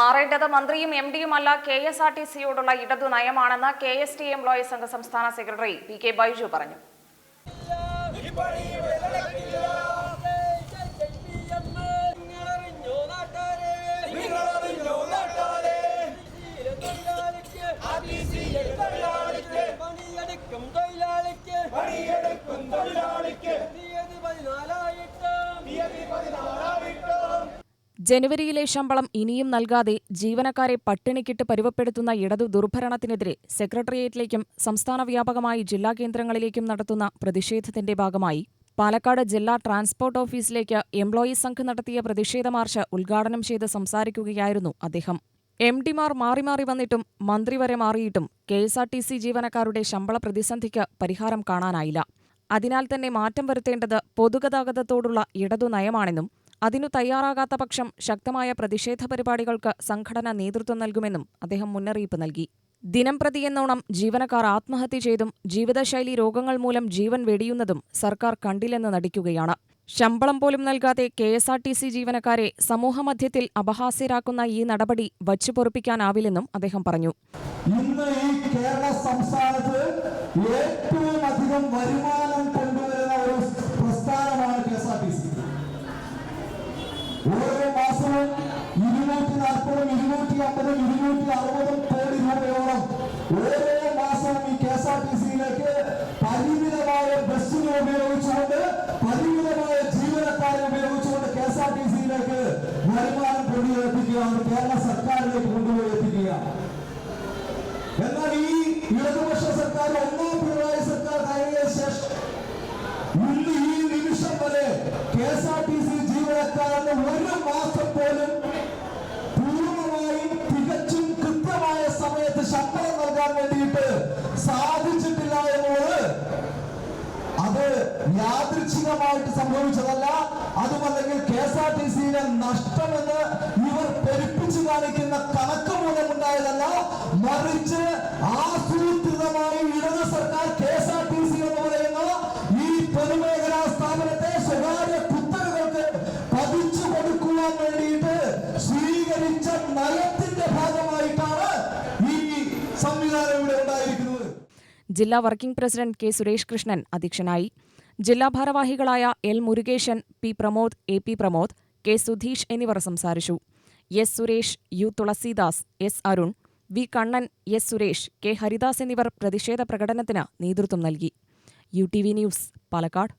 മാറേണ്ടത് മന്ത്രിയും എം ഡിയുമല്ല കെ എസ് ആർ ടി സിയോടുള്ള ഇടതു നയമാണെന്ന് K S T employees Sangh സംസ്ഥാന സെക്രട്ടറി പി കെ ബൈജു പറഞ്ഞു. ജനുവരിയിലെ ശമ്പളം ഇനിയും നൽകാതെ ജീവനക്കാരെ പട്ടിണിക്കിട്ട് പരുവപ്പെടുത്തുന്ന ഇടതു ദുർഭരണത്തിനെതിരെ സെക്രട്ടേറിയറ്റിലേക്കും സംസ്ഥാന വ്യാപകമായി ജില്ലാ കേന്ദ്രങ്ങളിലേക്കും നടത്തുന്ന പ്രതിഷേധത്തിന്റെ ഭാഗമായി പാലക്കാട് ജില്ലാ ട്രാൻസ്പോർട്ട് ഓഫീസിലേക്ക് എംപ്ലോയീസ് സംഘ് നടത്തിയ പ്രതിഷേധ മാർച്ച് ഉദ്ഘാടനം ചെയ്ത് സംസാരിക്കുകയായിരുന്നു അദ്ദേഹം. എം ഡിമാർ മാറി മാറി വന്നിട്ടും മന്ത്രി വരെ മാറിയിട്ടും K S R T C ജീവനക്കാരുടെ ശമ്പള പ്രതിസന്ധിക്ക് പരിഹാരം കാണാനായില്ല. അതിനാൽ തന്നെ മാറ്റം വരുത്തേണ്ടത് പൊതുഗതാഗതത്തോടുള്ള ഇടതു നയമാണെന്നും അതിനു തയ്യാറാകാത്ത പക്ഷം ശക്തമായ പ്രതിഷേധ പരിപാടികൾക്ക് സംഘടന നേതൃത്വം നൽകുമെന്നും അദ്ദേഹം മുന്നറിയിപ്പ് നൽകി. ദിനം പ്രതിയെന്നോണം ജീവനക്കാർ ആത്മഹത്യ ചെയ്തും ജീവിതശൈലി രോഗങ്ങൾ മൂലം ജീവൻ വെടിയുന്നതും സർക്കാർ കണ്ടില്ലെന്ന് നടിക്കുകയാണ്. ശമ്പളം പോലും നൽകാതെ K S R T C ജീവനക്കാരെ സമൂഹമധ്യത്തിൽ അപഹാസ്യരാക്കുന്ന ഈ നടപടി വച്ചുപൊറുപ്പിക്കാനാവില്ലെന്നും അദ്ദേഹം പറഞ്ഞു. ഇന്ന് ഈ കേരള സംസ്ഥാനത്ത് ഏറ്റവും അധികം വരുമാനം ഇരുന്നൂറ്റി അമ്പതും ഇരുന്നൂറ്റി അറുപതും കോടി രൂപയോളം ഓരോ മാസവും ഈ കെ എസ് ആർ ടി സിയിലേക്ക് പരിമിതമായ ബസ്സിനെ ഉപയോഗിച്ചുകൊണ്ട് പരിമിതമായ ജീവനക്കാരെ ഉപയോഗിച്ചുകൊണ്ട് കെ എസ് ആർ ടി സിയിലേക്ക് വരുമാനം കൊണ്ടുപോയി എത്തിക്കുകയാണ് കേരള സർക്കാരിലേക്ക് കൊണ്ടുപോയി എത്തിക്കുക എന്നാൽ ഈ ഇടതുപക്ഷ സർക്കാർ ഒന്നാം പിണറായി സർക്കാർ കഴിഞ്ഞ ശേഷം ഈ നിമിഷം വരെ K S R T C ജീവനക്കാരന് ഒരു മാസം പോലും യാദൃച്ഛികമായിട്ട് സംഭവിച്ചതല്ല. അതുമല്ലെങ്കിൽ കെ എസ് ആർ ടി സിയിലെ നഷ്ടമെന്ന് ഇവർ പെരുപ്പിച്ചു കാണിക്കുന്ന കണക്ക് മൂലമുണ്ടായതല്ല. മറിച്ച് ആസൂത്രിതമായി ഇടത് സർക്കാർ K S R T C എന്ന് പറയുന്ന ഈ പൊതുമേഖലാ സ്ഥാപനത്തെ സ്വകാര്യ കുത്തകകൾക്ക് പതിച്ചു കൊടുക്കുവാൻ വേണ്ടിയിട്ട് സ്വീകരിച്ച നയത്തിന്റെ ഭാഗമായിട്ടാണ് ഈ സംവിധാനം ഇവിടെ ഉണ്ടായിരിക്കുന്നത്. ജില്ലാ working president K Suresh Krishnan അധ്യക്ഷനായി. ജില്ലാ ഭാരവാഹികളായ L Murugesan P Pramod A P Pramod K Sudheesh എന്നിവർ സംസാരിച്ചു. S Suresh U Thulasidas S Arun V Kannan S Suresh K Haridas എന്നിവർ പ്രതിഷേധ പ്രകടനത്തിന് നേതൃത്വം നൽകി. U T V news Palakkad.